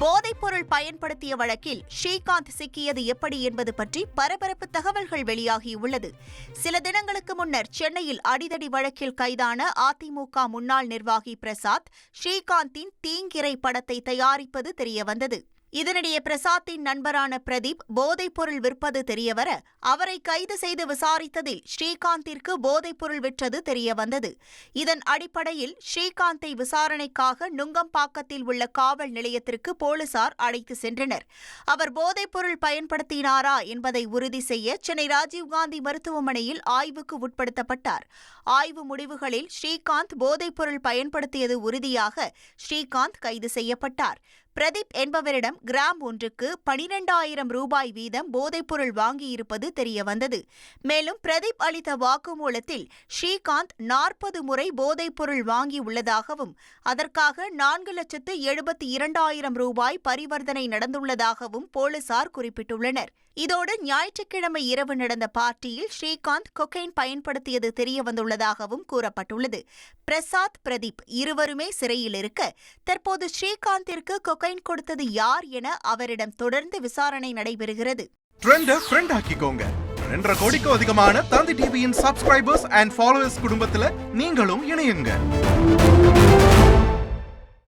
போதைப்பொருள் பயன்படுத்திய வழக்கில் ஸ்ரீகாந்த் சிக்கியது எப்படி என்பது பற்றி பரபரப்பு தகவல்கள் வெளியாகியுள்ளது சில தினங்களுக்கு முன்னர் சென்னையில் அடிதடி வழக்கில் கைதான அதிமுக முன்னாள் நிர்வாகி பிரசாத் ஸ்ரீகாந்தின் தீங்கிரை படத்தை தயாரிப்பது தெரியவந்தது. இதனிடையே பிரசாத்தின் நண்பரான பிரதீப் போதைப்பொருள் விற்பது தெரியவர அவரை கைது செய்து விசாரித்ததில் ஸ்ரீகாந்திற்கு போதைப்பொருள் விற்றது தெரியவந்தது. இதன் அடிப்படையில் ஸ்ரீகாந்தை விசாரணைக்காக நுங்கம்பாக்கத்தில் உள்ள காவல் நிலையத்திற்கு போலீசார் அழைத்து சென்றனர். அவர் போதைப்பொருள் பயன்படுத்தினாரா என்பதை உறுதி செய்ய சென்னை ராஜீவ்காந்தி மருத்துவமனையில் ஆய்வுக்கு உட்படுத்தப்பட்டார். ஆய்வு முடிவுகளில் ஸ்ரீகாந்த் போதைப்பொருள் பயன்படுத்தியது உறுதியாக ஸ்ரீகாந்த் கைது செய்யப்பட்டார். பிரதீப் என்பவரிடம் கிராம் ஒன்றுக்கு பனிரெண்டாயிரம் ரூபாய் வீதம் போதைப்பொருள் வாங்கியிருப்பது தெரியவந்தது. மேலும் பிரதீப் அளித்த வாக்குமூலத்தில் ஸ்ரீகாந்த் நாற்பது முறை போதைப்பொருள் வாங்கியுள்ளதாகவும் அதற்காக நான்கு லட்சத்து எழுபத்தி இரண்டாயிரம் ரூபாய் பரிவர்த்தனை நடந்துள்ளதாகவும் போலீசார் குறிப்பிட்டுள்ளனர். இதோடு ஞாயிற்றுக்கிழமை இரவு நடந்த பார்ட்டியில் ஸ்ரீகாந்த் கொக்கைன் பயன்படுத்தியது தெரியவந்துள்ளதாகவும் கூறப்பட்டுள்ளது. பிரசாத் பிரதீப் இருவருமே சிறையில் இருக்க தற்போது ஸ்ரீகாந்திற்கு கொக்கைன் கொடுத்தது யார் என அவரிடம் தொடர்ந்து விசாரணை நடைபெறுகிறது. ரெண்டரை கோடிக்கும் அதிகமான தந்தி டிவியின் சப்ஸ்கிரைபர்ஸ் அண்ட் ஃபாலோவர்ஸ் குடும்பத்துல நீங்களும் இணையுங்க.